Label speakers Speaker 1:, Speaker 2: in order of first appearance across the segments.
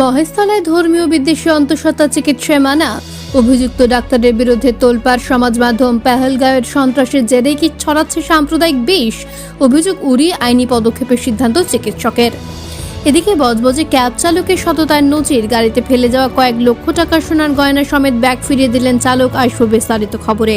Speaker 1: মহেশতলায় ধর্মীয় বিদ্বেষী অন্তঃসত্ত্বা চিকিৎসায় মানা। অভিযুক্ত ডাক্তারের বিরুদ্ধে তোলপাড় সমাজ মাধ্যম পেহেলগাঁওয়ের সন্ত্রাসের জেরেই কি ছড়াচ্ছে সাম্প্রদায়িক বিষ? অভিযোগ উড়িয়ে আইনি পদক্ষেপের সিদ্ধান্ত চিকিৎসকের। এদিকে বজবজে ক্যাব চালকের সততার নজির, গাড়িতে ফেলে যাওয়া কয়েক লক্ষ টাকার সোনার গয়না সমেত ব্যাগ ফিরিয়ে দিলেন চালক, আইসো বিস্তারিত খবরে।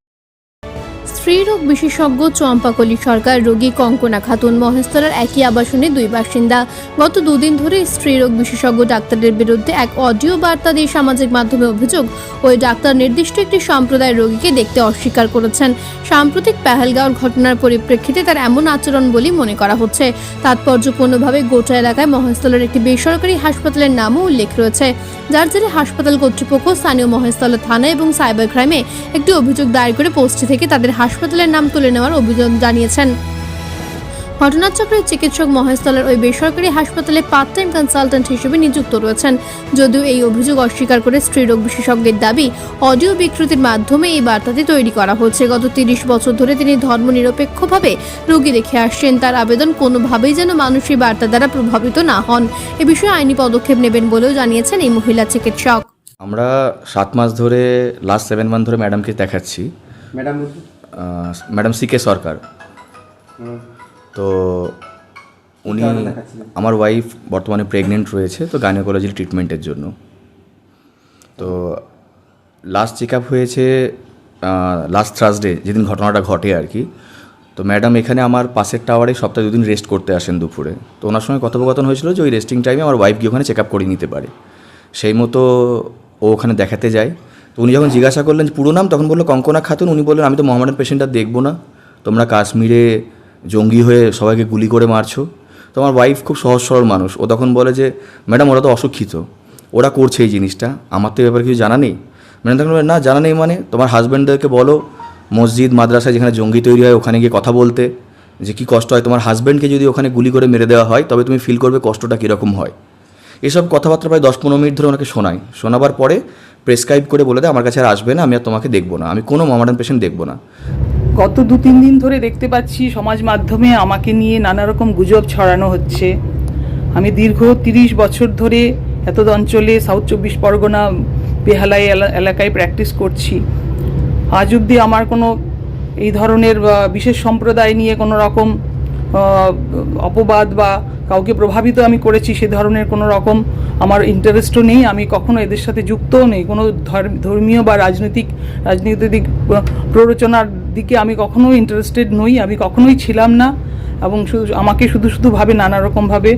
Speaker 1: স্ত্রীরোগ বিশেষজ্ঞ চম্পাকলি সরকার রোগী কঙ্কনা খাতুন মহেশতলার একই আবাসনে দুই বাসিন্দা। গত দুদিন ধরে স্ত্রীরোগ বিশেষজ্ঞ ডাক্তারের বিরুদ্ধে এক অডিও বার্তা দিয়ে সামাজিক মাধ্যমে অভিযোগ, ওই ডাক্তার নির্দিষ্ট একটি সম্প্রদায়ের রোগীকে দেখতে অস্বীকার করেছেন। সাম্প্রতিক পেহেলগাঁওর ঘটনার পরিপ্রেক্ষিতে তার এমন আচরণ বলেই মনে করা হচ্ছে। তাৎপর্যপূর্ণভাবে গোটা এলাকায় মহেশতলার একটি বেসরকারি হাসপাতালের নামও উল্লেখ রয়েছে। যার জেরে হাসপাতাল কর্তৃপক্ষ স্থানীয় মহেশতলা থানা এবং সাইবার ক্রাইমে একটি অভিযোগ দায়ের করে পোস্টটি থেকে তাদের হাসপাতালের নাম তুলে নেওয়ার অভিযোগ জানিয়েছেন। ঘটনাচক্রের চিকিৎসক মহেশতলার ওই বেসরকারি হাসপাতালে পার্ট টাইম কনসালট্যান্ট হিসেবে নিযুক্ত রয়েছেন। যদিও এই অভিযোগ অস্বীকার করে স্ত্রীরোগ বিশেষজ্ঞের দাবি অডিও বিকৃতির মাধ্যমে এই বার্তাটি তৈরি করা হচ্ছে গত তিরিশ বছর ধরে তিনি ধর্মনিরপেক্ষভাবে রোগী দেখে আসছেন। তার আবেদন কোনোভাবেই যেন মানুষ এই বার্তা দ্বারা প্রভাবিত না হন। এ বিষয়ে আইনি পদক্ষেপ নেবেন বলেও জানিয়েছেন এই মহিলা চিকিৎসক।
Speaker 2: আমরা সাত মাস ধরে লাস্ট সেভেন মান্থ ধরে ম্যাডামকে দেখাচ্ছি।
Speaker 3: Madam
Speaker 2: madam C K Sarkar তো উনি আমার ওয়াইফ বর্তমানে প্রেগনেন্ট রয়েছে তো গাইনোকোলজির ট্রিটমেন্টের জন্য। তো লাস্ট চেক আপ হয়েছে লাস্ট থার্সডে যেদিন ঘটনাটা ঘটে আর কি। তো ম্যাডাম এখানে আমার পাশের টাওয়ারে সপ্তাহে দুদিন রেস্ট করতে আসেন দুপুরে। তো ওনার সঙ্গে কথোপকথন হয়েছিল যে ওই রেস্টিং টাইমে আমার ওয়াইফ গিয়ে ওখানে চেক আপ করে নিতে পারে। সেই মতো ও ওখানে দেখাতে যায়। তো উনি যখন জিজ্ঞাসা করলেন যে পুরো নাম তখন বলল কঙ্কনা খাতুন। উনি বললেন আমি তো মোহামেডান পেশেন্টটা দেখব না। তোমরা কাশ্মীরে জঙ্গি হয়ে সবাইকে গুলি করে মারছো। তো আমার ওয়াইফ খুব সহজ সরল মানুষ। ও তখন বলে যে ম্যাডাম ওরা তো অশিক্ষিত। ওরা করছে এই জিনিসটা। আমার তো ব্যাপারে কিছু জানা নেই। ম্যাডাম তখন বলে, না জানা নেই মানে? তোমার হাজব্যান্ডদেরকে বলো মসজিদ মাদ্রাসায় যেখানে জঙ্গি তৈরি হয় ওখানে গিয়ে কথা বলতে যে কী কষ্ট হয়। তোমার হাজব্যান্ডকে যদি ওখানে গুলি করে মেরে দেওয়া হয় তবে তুমি ফিল করবে কষ্টটা কীরকম হয়। এসব কথাবার্তা প্রায় দশ পনেরো মিনিট ধরে ওনাকে শোনায়। শোনাবার পরে প্রেসক্রাইব করে বলে দেয়, আমার কাছে আর আসবে না, আমি আর তোমাকে দেখব না, আমি কোনো মডার্ন পেশেন্ট দেখব না।
Speaker 4: গত দু তিন দিন ধরে দেখতে পাচ্ছি সমাজ মাধ্যমে আমাকে নিয়ে নানা রকম গুজব ছড়ানো হচ্ছে। আমি দীর্ঘ তিরিশ বছর ধরে এত অঞ্চলে সাউথ চব্বিশ পরগনা বেহালাই এলা- এলাকায় প্র্যাকটিস করছি। আজ অবধি আমার কোনো এই ধরনের বিশেষ সম্প্রদায় নিয়ে কোনো রকম অপবাদ বা কাউকে প্রভাবিত আমি করেছি, সে ধরনের কোনো রকম আমার ইন্টারেস্টও নেই, আমি কখনো এদের সাথে যুক্তও নেই। কোনো ধর- ধর্মীয় বা রাজনৈতিক রাজনৈতিক প্ররোচনার দিকে আমি কখনোই ইন্টারেস্টেড নই, আমি কখনোই ছিলাম না। এবং শুধু, আমাকে শুধু শুধুভাবে নানা রকমভাবে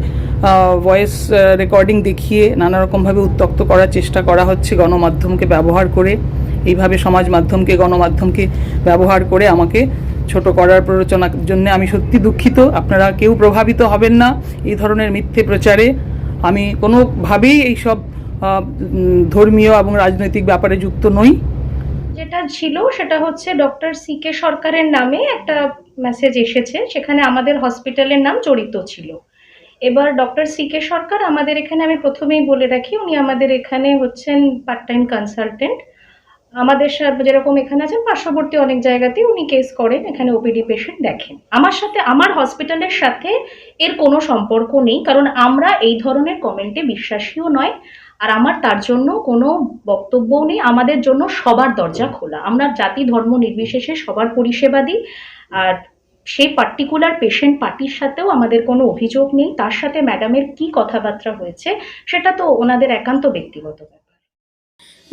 Speaker 4: ভয়েস রেকর্ডিং দেখিয়ে নানা রকমভাবে উত্তক্ত করার চেষ্টা করা হচ্ছে গণমাধ্যমকে ব্যবহার করে। এইভাবে সমাজ মাধ্যমকে, গণমাধ্যমকে ব্যবহার করে আমাকে ছোট করার প্ররোচনার জন্য আমি সত্যি দুঃখিত। আপনারা কেউ প্রভাবিত হবেন না। এই ধরনের মিথ্যে প্রচারে আমি কোনোভাবেই এইসব ধর্মীয় এবং রাজনৈতিক ব্যাপারে যুক্ত নই।
Speaker 5: যেটা ছিল সেটা হচ্ছে ডক্টর সি কে সরকারের নামে একটা মেসেজ এসেছে, সেখানে আমাদের হসপিটালের নাম জড়িত ছিল। এবার ডক্টর সি কে সরকার আমাদের এখানে, আমি প্রথমেই বলে রাখি, উনি আমাদের এখানে হচ্ছেন পার্ট টাইম কনসালটেন্ট আমাদের যেরকম এখানে আছেন, পার্শ্ববর্তী অনেক জায়গাতেই উনি কেস করেন, এখানে ওপিডি পেশেন্ট দেখেন। আমার সাথে, আমার হসপিটালের সাথে এর কোনো সম্পর্ক নেই, কারণ আমরা এই ধরনের কমেন্টে বিশ্বাসীও নয়, আর আমার তার জন্য কোনো বক্তব্যও নেই, আমাদের জন্য সবার দরজা খোলা। আমরা জাতি, ধর্ম নির্বিশেষে সবার পরিষেবা দিই, আর সেই পার্টিকুলার পেশেন্ট পার্টির সাথেও আমাদের কোনো অভিযোগ নেই, তার সাথে ম্যাডামের কি কথাবার্তা হয়েছে, সেটা তো ওনাদের একান্ত ব্যক্তিগত ব্যাপার।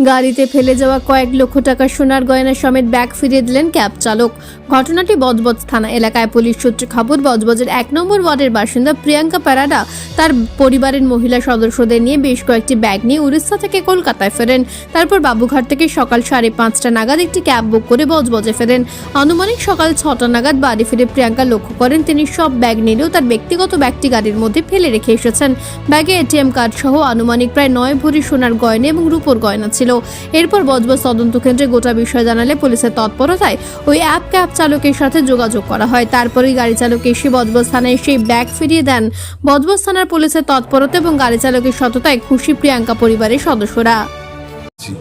Speaker 1: গাড়িতে ফেলে যাওয়া কয়েক লক্ষ টাকা সোনার গয়না সমেত ব্যাগ ফিরিয়ে দিলেন ক্যাব চালক। ঘটনাটি বজবজ থানা এলাকায় পুলিশ সূত্রে খবর বজবজের এক নম্বর ওয়ার্ডের বাসিন্দা প্রিয়াঙ্কা প্যারাডা তার পরিবারের মহিলা সদস্যদের নিয়ে বেশ কয়েকটি ব্যাগ নিয়ে উড়িষ্যা থেকে কলকাতায় ফেরেন। তারপর বাবুঘাট থেকে সকাল সাড়ে পাঁচটা নাগাদ একটি ক্যাব বুক করে বজবজে ফেরেন। আনুমানিক সকাল ছটা নাগাদ বাড়ি ফিরে প্রিয়াঙ্কা লক্ষ্য করেন, তিনি সব ব্যাগ নিলেও তার ব্যক্তিগত ব্যাগটি গাড়ির মধ্যে ফেলে রেখে এসেছেন। ব্যাগে এটিএম কার্ড সহ আনুমানিক প্রায় নয় ভরি সোনার গয়না এবং রূপোর গয়না ছিল। এরপর বজবজ তদন্ত কেন্দ্রে গোটা বিষয় জানালে পুলিশের তৎপরতায় ওই অ্যাপ ক্যাব চালকের সাথে যোগাযোগ করা হয়। তারপরেই গাড়ি চালক এসে বজবজ থানায় সেই ব্যাগ ফিরিয়ে দেন। বজবজ থানার পুলিশের তৎপরতা এবং গাড়ি চালকের সততায় খুশি প্রিয়াঙ্কা পরিবারের সদস্যরা।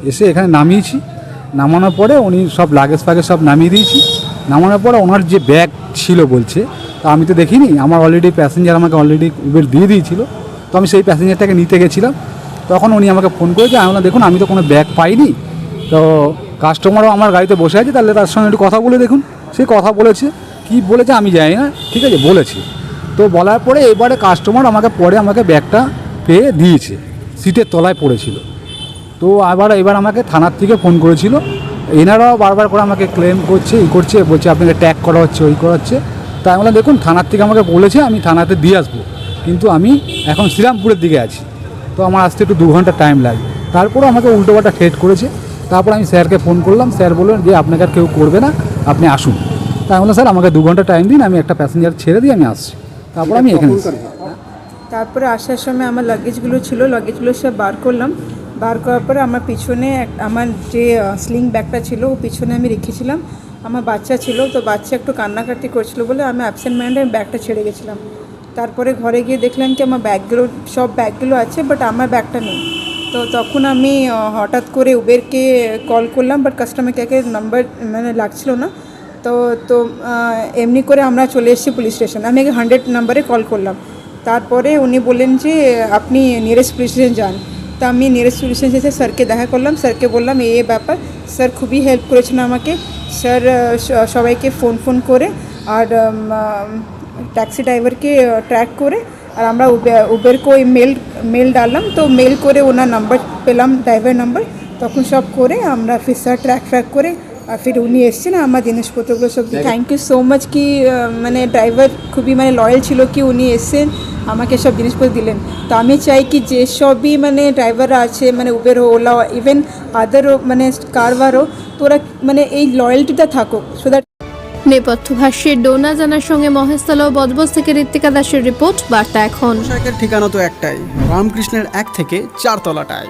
Speaker 6: এসে এখানে নামিয়েছি। নামানোর পরে উনি সব লাগেজ ফাগেজ সব নামিয়ে দিয়েছি। নামানোর পরে ওনার যে ব্যাগ ছিল বলছে, তা আমি তো দেখিনি। আমার অলরেডি প্যাসেঞ্জার আমাকে অলরেডি উবের দিয়ে দিয়েছিল। তো আমি সেই প্যাসেঞ্জারটাকে নিতে গেছিলাম। তখন উনি আমাকে ফোন করেছে, আমি বললাম, দেখুন, আমি তো কোনো ব্যাগ পাইনি। তো কাস্টমারও আমার গাড়িতে বসে আছে, তাহলে তার সঙ্গে একটু কথা বলে দেখুন। সে কথা বলেছে, কি বলেছে আমি জানি না, ঠিক আছে, বলেছে। তো বলার পরে এবারে কাস্টমার আমাকে পরে আমাকে ব্যাগটা পেয়ে দিয়েছে, সিটের তলায় পড়েছিল। তো আবার এবার আমাকে থানার থেকে ফোন করেছিল, এনারাও বারবার করে আমাকে ক্লেম করছে, ই করছে, বলছে, আপনাকে ট্যাগ করা হচ্ছে, ওই করা হচ্ছে। তাই বললাম, দেখুন, থানার থেকে আমাকে বলেছে, আমি থানাতে দিয়ে আসব। কিন্তু আমি এখন শ্রীরামপুরের দিকে আছি। তো আমার আসতে একটু দু ঘণ্টা টাইম লাগে। তারপরে আমাকে উল্টোপাল্টা ঠেট করেছে। তারপর আমি স্যারকে ফোন করলাম। স্যার বললেন যে, আপনাকে আর কেউ করবে না। আপনি আসুন। তাই বললাম, স্যার, আমাকে দু ঘণ্টা টাইম দিন। আমি একটা প্যাসেঞ্জার ছেড়ে দিয়ে আমি আসছি। তারপর আমি এখানে
Speaker 7: তারপরে আসার সময় আমার লাগেজগুলো ছিল। লাগেজগুলো সব বার করলাম। বার করার পরে আমার পিছনে আমার যে স্লিং ব্যাগটা ছিল, ও পিছনে আমি রেখেছিলাম। আমার বাচ্চা ছিল, তো বাচ্চা একটু কান্নাকাটি করছিল বলে আমি অ্যাবসেন্ট মাইন্ডে ব্যাগটা ছেড়ে গেছিলাম। তারপরে ঘরে গিয়ে দেখলাম কি আমার ব্যাগগুলো, সব ব্যাগগুলো আছে বাট আমার ব্যাগটা নেই। তো তখন আমি হঠাৎ করে উবেরকে কল করলাম বাট কাস্টমার কেয়ারের নাম্বার মানে লাগছিল না। তো তো এমনি করে আমরা চলে এসেছি পুলিশ স্টেশন আমি আগে হান্ড্রেড নাম্বারে কল করলাম। তারপরে উনি বললেন যে, আপনি নিয়ারেস্ট পুলিশ স্টেশন যান। তা আমি নিয়ারেস্ট পুলিশ স্টেশন এসে স্যারকে দেখা করলাম। স্যারকে বললাম এই ব্যাপার। স্যার খুবই হেল্প করেছেন আমাকে। স্যার সবাইকে ফোন ফোন করে। আর ট্যাক্সি ড্রাইভারকে ট্র্যাক করে আর আমরা উবে- উবেরকে ওই মেল মেল ডাললাম। তো মেল করে ওনার নাম্বার পেলাম ড্রাইভার নাম্বার তখন সব করে আমরা ফির স্যার ট্র্যাক ট্র্যাক করে আর ফির উনি এসছেন আমার জিনিসপত্রগুলো সব থ্যাংক ইউ সো মাচ কি মানে ড্রাইভার খুবই মানে লয়াল ছিল কি উনি এসছেন আমাকে সব জিনিসপত্র দিলেন। তো আমি চাই কি যে সবই মানে ড্রাইভাররা আছে মানে উবের ওলা ইভেন আদারও মানে কারবারও তোরা মানে এই লয়্যালটিটা থাকুক। সো দ্যাট
Speaker 1: নেপথ্য ভাষ্যের ডোনা জানার সঙ্গে মহেশতলা ও বজবজ থেকে ঋত্বিকা দাসের রিপোর্ট বার্তা এখন।
Speaker 3: ঠিকানা তো একটাই রামকৃষ্ণের এক থেকে চারতলাটায়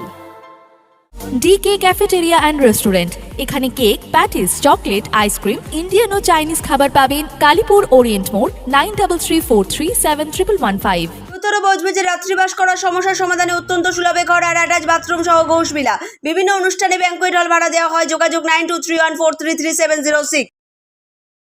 Speaker 8: ডিকে ক্যাফেটেরিয়া অ্যান্ড রেস্টুরেন্ট এখানে cake patties chocolate ice cream Indian ও চাইনিজ খাবার পাবেন কালীপুর ওরিয়েন্ট মোড় nine double three four three seven triple one five
Speaker 9: উত্তর বজবেজে রাত্রিবাস করার সমস্যার সমাধানে অত্যন্ত সুলভে ঘর আর অ্যাটাচ বাথরুম সহ ঘোষবিলা বিভিন্ন অনুষ্ঠানে ব্যাংকুয়েট হল ভাড়া দেওয়া হয় যোগাযোগ nine two three one four three three seven zero six